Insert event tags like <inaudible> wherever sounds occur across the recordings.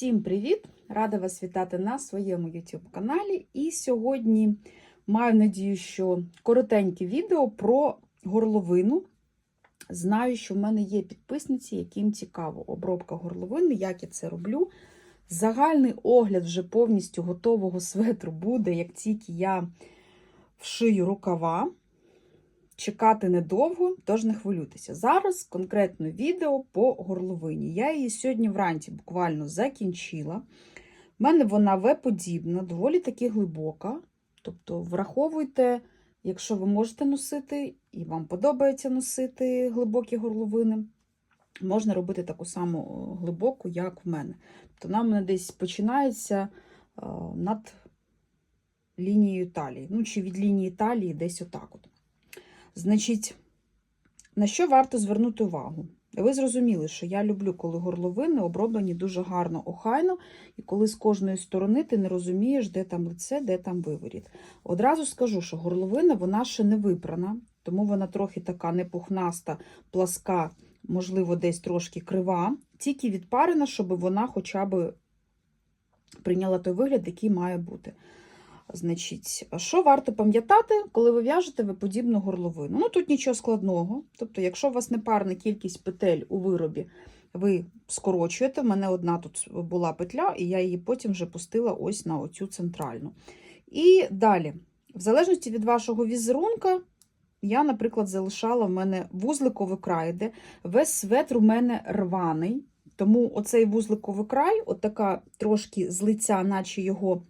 Всім привіт! Рада вас вітати на своєму YouTube каналі. І сьогодні маю надію, що коротеньке відео про горловину. Знаю, що в мене є підписниці, яким цікаво обробка горловини, як я це роблю. Загальний огляд вже повністю готового <laughs> светру буде, як тільки я вшию рукава. Чекати недовго, тож не хвилюйтеся. Зараз конкретно відео по горловині. Я її сьогодні вранці буквально закінчила. У мене вона В-подібна, доволі таки глибока. Тобто, враховуйте, якщо ви можете носити і вам подобається носити глибокі горловини, можна робити таку саму глибоку, як в мене. Тобто, вона в мене десь починається а, над лінією талії. Ну, чи від лінії талії десь отак от. Значить, на що варто звернути увагу? Ви зрозуміли, що я люблю, коли горловини оброблені дуже гарно, охайно, і коли з кожної сторони ти не розумієш, де там лице, де там виворіт. Одразу скажу, що горловина вона ще не випрана, тому вона трохи така непухнаста, пласка, можливо, десь трошки крива, тільки відпарена, щоб вона хоча б прийняла той вигляд, який має бути. Значить, що варто пам'ятати, коли ви в'яжете ви подібну горловину? Ну, тут нічого складного. Тобто, якщо у вас непарна кількість петель у виробі, ви скорочуєте. У мене одна тут була петля, і я її потім вже пустила ось на оцю центральну. І далі, в залежності від вашого візерунка, я, наприклад, залишала в мене вузликовий край, де весь светр у мене рваний. Тому оцей вузликовий край, отака трошки з лиця, наче його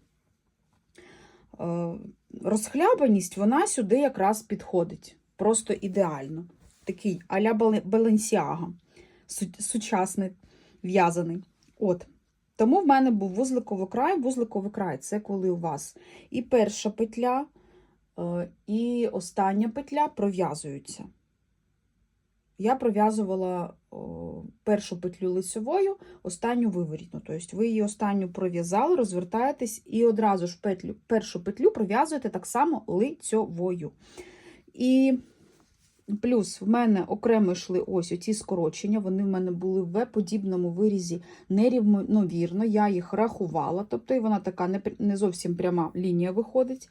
розхлябаність, вона сюди якраз підходить. Просто ідеально. Такий а-ля Баленсіага, сучасний в'язаний. От. Тому в мене був вузликовий край, вузликовий край це коли у вас і перша петля, і остання петля пров'язуються. Я пров'язувала першу петлю лицевою, останню виворітну. Тобто ви її останню пров'язали, розвертаєтесь і одразу ж петлю, першу петлю пров'язуєте так само лицьовою. І плюс в мене окремо йшли ось оці скорочення, вони в мене були в подібному вирізі нерівновірно, я їх рахувала, тобто і вона така не зовсім пряма лінія виходить.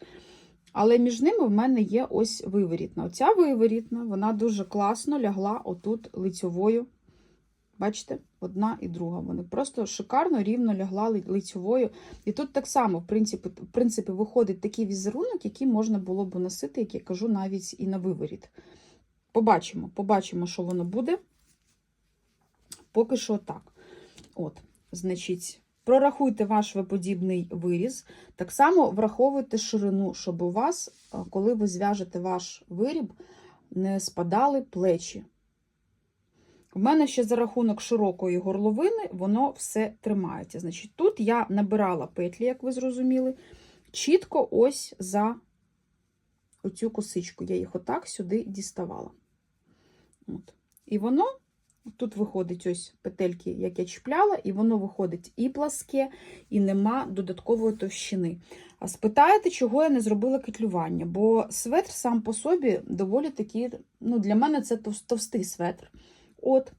Але між ними в мене є ось виворітна. Оця виворітна, вона дуже класно лягла отут лицьовою. Бачите, одна і друга. Вони просто шикарно, рівно лягла лицьовою. І тут так само, в принципі, в принципі, виходить такий візерунок, який можна було б носити, як я кажу, навіть і на виворіт. Побачимо, побачимо, що воно буде. Поки що так. От, значить. Прорахуйте ваш виподібний виріз. Так само враховуйте ширину, щоб у вас, коли ви зв'яжете ваш виріб, не спадали плечі. У мене ще за рахунок широкої горловини, воно все тримається. Значить, тут я набирала петлі, як ви зрозуміли, чітко ось за оцю косичку. Я їх отак сюди діставала. От. І воно. Тут виходить ось петельки, як я чіпляла, і воно виходить і пласке, і нема додаткової товщини. А спитаєте, чого я не зробила кетлювання? Бо светр сам по собі доволі такий, ну, для мене це товстий светр. От.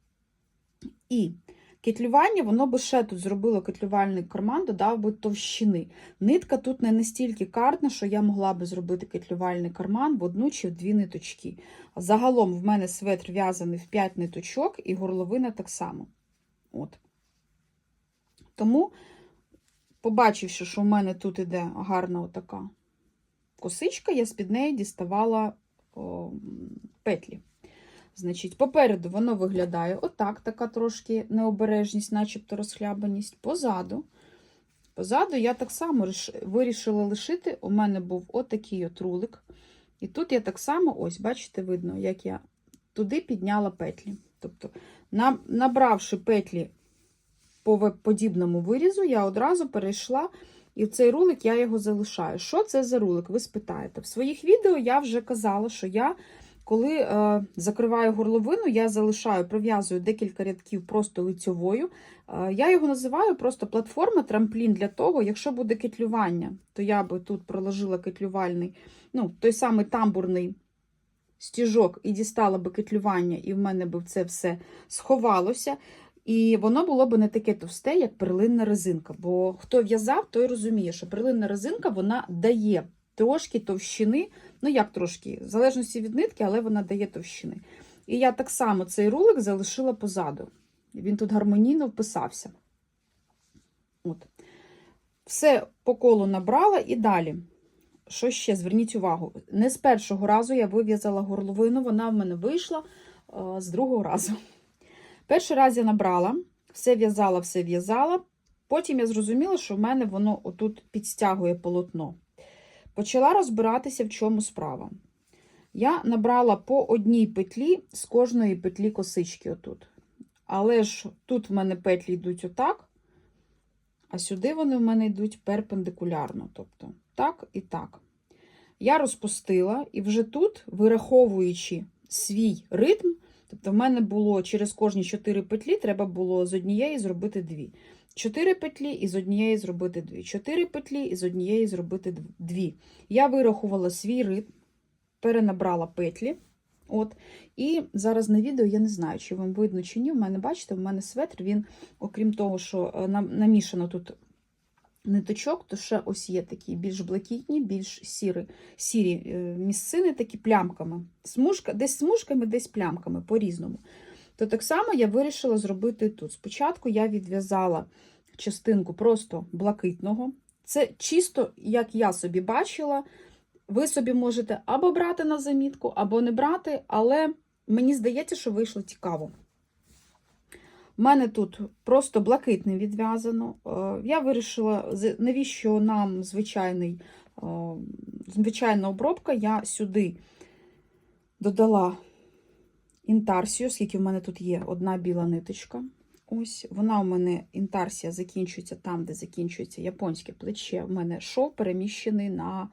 І кетлювання, воно би ще тут зробило кетлювальний карман, додав би товщини. Нитка тут не настільки картна, що я могла би зробити кетлювальний карман в одну чи в дві ниточки. Загалом в мене светр в'язаний в 5 ниточок, і горловина так само. От. Тому, побачивши, що в мене тут іде гарна отака косичка, я з-під неї діставала о, петлі. Значить, попереду воно виглядає отак, така трошки необережність, начебто розхлябаність. Позаду. Позаду я так само вирішила лишити. У мене був отакий от рулик. І тут я так само, ось, бачите, видно, як я туди підняла петлі. Тобто, набравши петлі по подібному вирізу, я одразу перейшла, і цей рулик я його залишаю. Що це за рулик? Ви спитаєте. В своїх відео я вже казала, що я. Коли е, закриваю горловину, я залишаю, пров'язую декілька рядків просто лицьовою. Е, я його називаю просто платформа, трамплін для того, якщо буде кетлювання, то я би тут проложила кетлювальний, ну, той самий тамбурний стіжок і дістала би кетлювання, і в мене б це все сховалося. І воно було б не таке товсте, як перлинна резинка. Бо хто в'язав, той розуміє, що перлинна резинка вона дає трошки товщини, ну як трошки, в залежності від нитки, але вона дає товщини. І я так само цей рулик залишила позаду. Він тут гармонійно вписався. От. Все по колу набрала і далі. Що ще? Зверніть увагу. Не з першого разу я вив'язала горловину, вона в мене вийшла е, з другого разу. Перший раз я набрала, все в'язала, все в'язала. Потім я зрозуміла, що в мене воно отут підстягує полотно. Почала розбиратися, в чому справа. Я набрала по одній петлі з кожної петлі косички отут. Але ж тут в мене петлі йдуть отак, а сюди вони в мене йдуть перпендикулярно. Тобто так і так. Я розпустила, і вже тут, вираховуючи свій ритм, тобто в мене було через кожні 4 петлі, треба було з однієї зробити дві. 4 петлі і з однієї зробити дві. 4 петлі і з однієї зробити дві. Я вирахувала свій ритм, перенабрала петлі. От. І зараз на відео я не знаю, чи вам видно чи ні. У мене, бачите, в мене светр, він, окрім того, що е, нам- намішано тут ниточок, то ще ось є такі більш блакитні, більш сірі, сірі е, місцини, такі плямками. Смужка, десь смужками, десь плямками, по-різному. То так само я вирішила зробити тут. Спочатку я відв'язала частинку просто блакитного. Це чисто, як я собі бачила. Ви собі можете або брати на замітку, або не брати, але мені здається, що вийшло цікаво. У мене тут просто блакитне відв'язано. Е, Я вирішила, навіщо нам звичайний, е, звичайна обробка. Я сюди додала інтарсію, оскільки в мене тут є одна біла ниточка. Ось вона у мене інтарсія закінчується там, де закінчується японське плече. У мене шов переміщений на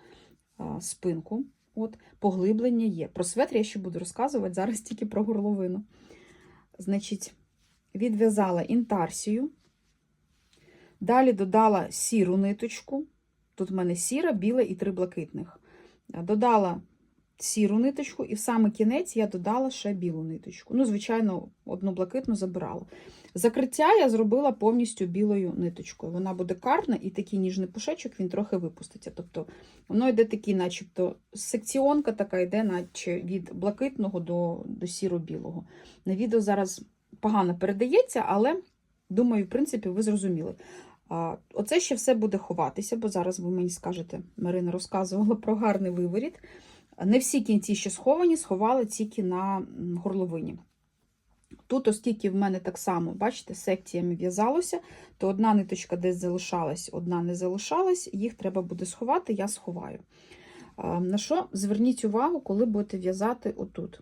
спинку. От, поглиблення є. Про светр я ще буду розказувати, зараз тільки про горловину. Значить, відв'язала інтарсію. Далі додала сіру ниточку. Тут в мене сіра, біла і три блакитних. Додала сіру ниточку, і в саме кінець я додала ще білу ниточку. Ну, звичайно, одну блакитну забирала. Закриття я зробила повністю білою ниточкою. Вона буде карна, і такий ніжний пушечок він трохи випуститься. Тобто воно йде такий, начебто, секціонка така йде, наче від блакитного до, до сіро-білого. На відео зараз погано передається, але думаю, в принципі, ви зрозуміли. Оце ще все буде ховатися, бо зараз ви мені скажете, Марина розказувала <laughs> про гарний виворіт. Не всі кінці ще сховані, сховали тільки на горловині. Тут, оскільки в мене так само, бачите, секціями в'язалося, то одна ниточка десь залишалась, одна не залишалась, їх треба буде сховати, я сховаю. На що зверніть увагу, коли будете в'язати отут.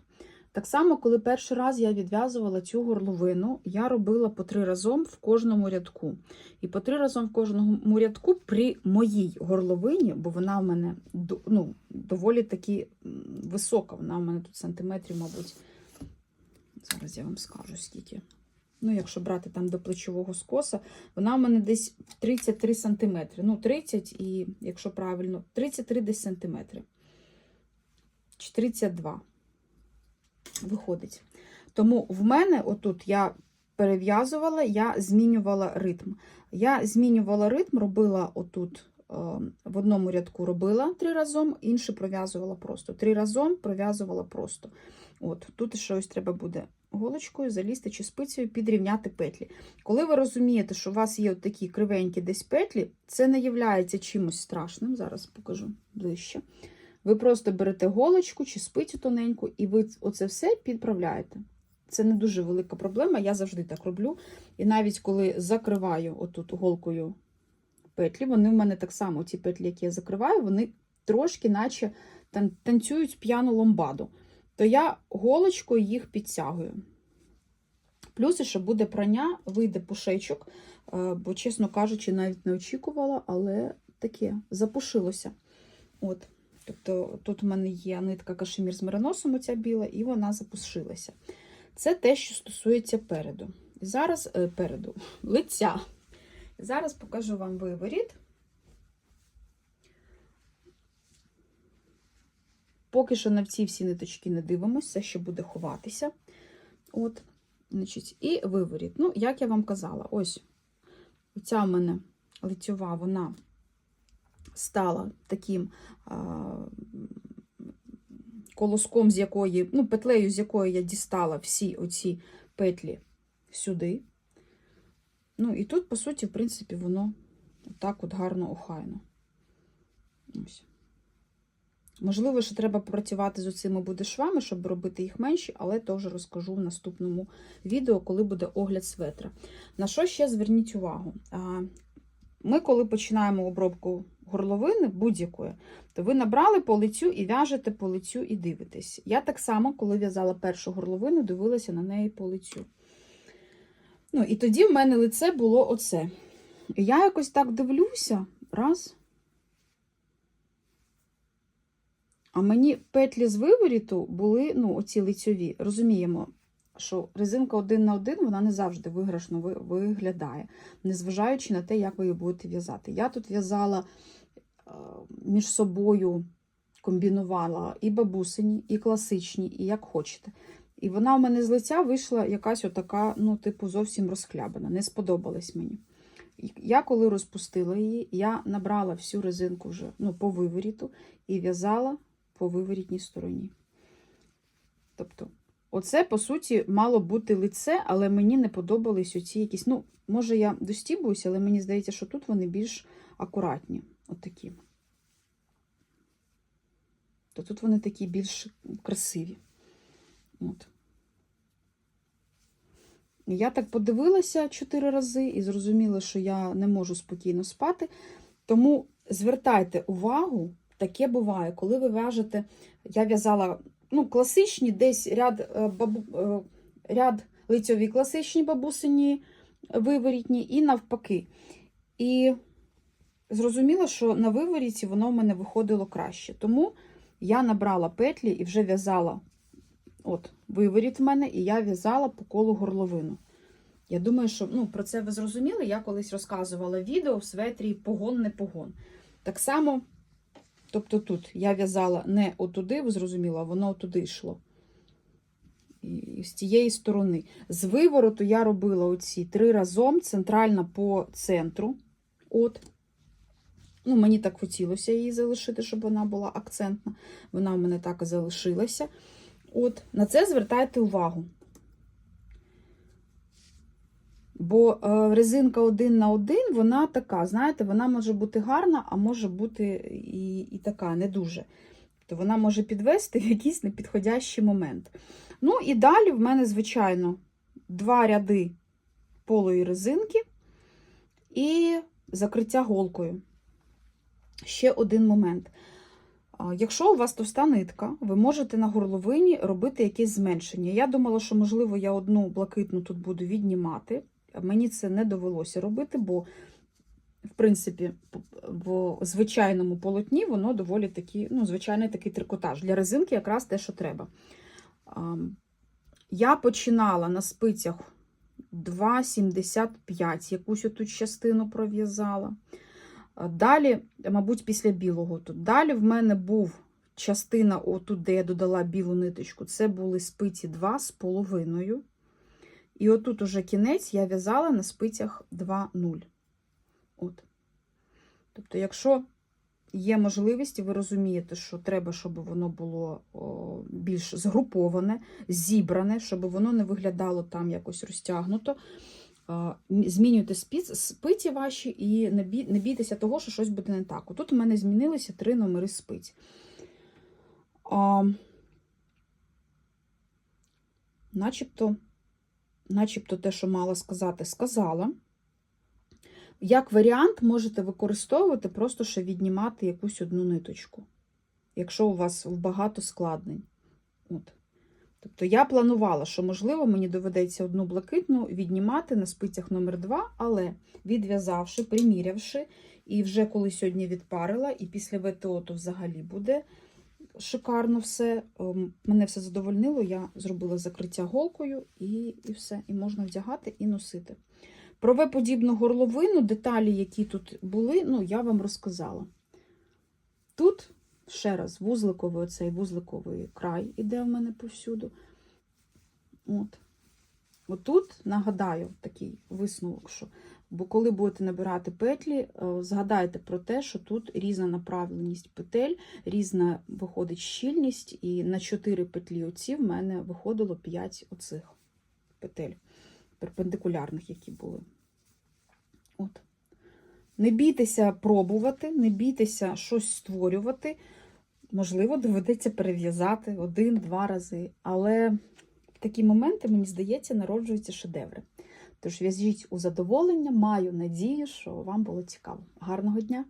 Так само, коли перший раз я відв'язувала цю горловину, я робила по три разом в кожному рядку. І по три разом в кожному рядку при моїй горловині, бо вона в мене ну, доволі таки висока, вона в мене тут сантиметрів, мабуть. Зараз я вам скажу скільки. Ну, якщо брати там до плечового скоса, вона в мене десь 33 сантиметри. Ну, 30 і, якщо правильно, 33 десь сантиметри. Чи 32 виходить. Тому в мене отут я перев'язувала, я змінювала ритм. Я змінювала ритм, робила отут е, в одному рядку робила три разом, інше пров'язувала просто. Три разом пров'язувала просто. От, Тут ще ось треба буде голочкою залізти чи спицею підрівняти петлі. Коли ви розумієте, що у вас є от такі кривенькі десь петлі, це не є чимось страшним. Зараз покажу ближче. Ви просто берете голочку чи спицю тоненьку, і ви оце все підправляєте. Це не дуже велика проблема, я завжди так роблю. І навіть коли закриваю отут голкою петлі, вони в мене так само, ці петлі, які я закриваю, вони трошки, наче тан- танцюють п'яну ломбаду. То я голочкою їх підтягую. Плюс ще буде прання, вийде пушечок, е, бо, чесно кажучи, навіть не очікувала, але таке запушилося. От. Тобто тут у мене є нитка кашемір з мериносом, оця біла, і вона запушилася. Це те, що стосується переду. Зараз е, переду, лиця. Зараз покажу вам виворіт. Поки що на ці всі ниточки не дивимося, ще буде ховатися. От. Значить, і виворіт. Ну, як я вам казала, ось ця в мене лицьова, вона стала таким колоском, з якої, ну, петлею, з якої я дістала всі оці петлі сюди. Ну, і тут, по суті, в принципі, воно так от гарно охайно. Ось. Можливо, що треба працювати з оцими буде швами, щоб робити їх менші, але вже розкажу в наступному відео, коли буде огляд светра. На що ще зверніть увагу? Ми, коли починаємо обробку горловини будь-якої, то ви набрали по лицю і в'яжете по лицю і дивитесь. Я так само, коли в'язала першу горловину, дивилася на неї по лицю. Ну, і тоді в мене лице було оце. І я якось так дивлюся, раз. А мені петлі з виворіту були, ну, оці лицьові. Розуміємо, що резинка один на один вона не завжди виграшно виглядає, незважаючи на те, як ви її будете в'язати. Я тут в'язала між собою, комбінувала і бабусині, і класичні, і як хочете. І вона в мене з лиця вийшла якась отака, ну, типу, зовсім розхлябана. Не сподобалась мені. Я коли розпустила її, я набрала всю резинку вже ну, по виворіту і в'язала по виворітній стороні. Тобто, оце, по суті, мало бути лице, але мені не подобались оці якісь. Ну, може, я достібуюся, але мені здається, що тут вони більш акуратні. Отакі. То тут вони такі більш красиві. От. Я так подивилася чотири рази і зрозуміла, що я не можу спокійно спати. Тому звертайте увагу, таке буває, коли ви в'яжете, я в'язала ну, класичні, десь ряд, е, бабу, е, ряд лицьові класичні бабусині, виворітні, і навпаки. І зрозуміла, що на виворіті воно в мене виходило краще. Тому я набрала петлі і вже в'язала от, виворіт в мене, і я в'язала по колу горловину. Я думаю, що ну, про це ви зрозуміли. Я колись розказувала відео в светрі погон, не погон. Так само, тобто тут я в'язала не отуди, ви зрозуміли, а воно отуди йшло. І з тієї сторони. З вивороту я робила оці три разом, центральна по центру. От. Ну, Мені так хотілося її залишити, щоб вона була акцентна. Вона в мене так і залишилася. От, на це звертайте увагу. Бо е, резинка один на один, вона така, знаєте, вона може бути гарна, а може бути і, і така, не дуже. Тобто вона може підвести в якийсь непідходящий момент. Ну і далі в мене, звичайно, два ряди полої резинки і закриття голкою. Ще один момент. Якщо у вас товста нитка, ви можете на горловині робити якесь зменшення. Я думала, що, можливо, я одну блакитну тут буду віднімати. Мені це не довелося робити, бо, в принципі, в звичайному полотні воно доволі такі, ну, звичайний такий трикотаж. Для резинки якраз те, що треба. Я починала на спицях 2,75, якусь оту частину пров'язала. Далі, мабуть, після білого тут. Далі в мене був частина, отут, де я додала білу ниточку, це були спиці 2 з половиною. І отут уже кінець я в'язала на спицях 2,0. От. Тобто, якщо є можливість, ви розумієте, що треба, щоб воно було більш згруповане, зібране, щоб воно не виглядало там якось розтягнуто. Змінюйте спиці ваші і не бійтеся того, що щось буде не так. Тут у мене змінилися три номери спиць. А, Начебто, начебто те, що мала сказати, сказала. Як варіант, можете використовувати просто ще віднімати якусь одну ниточку, якщо у вас багато складнень. От. Тобто я планувала, що, можливо, мені доведеться одну блакитну віднімати на спицях номер 2 але відв'язавши, примірявши, і вже коли сьогодні відпарила, і після ВТО, то взагалі буде шикарно все. Мене все задовольнило, я зробила закриття голкою і, і все. І можна вдягати і носити. Про В-подібну горловину, деталі, які тут були, ну, я вам розказала. Тут ще раз, вузликовий оцей вузликовий край іде в мене повсюду. От. Отут нагадаю такий висновок, що бо коли будете набирати петлі, е, згадайте про те, що тут різна направленість петель, різна виходить щільність, і на 4 петлі оці в мене виходило 5 оцих петель перпендикулярних, які були. От. Не бійтеся пробувати, не бійтеся щось створювати. Можливо, доведеться перев'язати один-два рази. Але в такі моменти, мені здається, народжуються шедеври. Тож в'яжіть у задоволення, маю надію, що вам було цікаво. Гарного дня!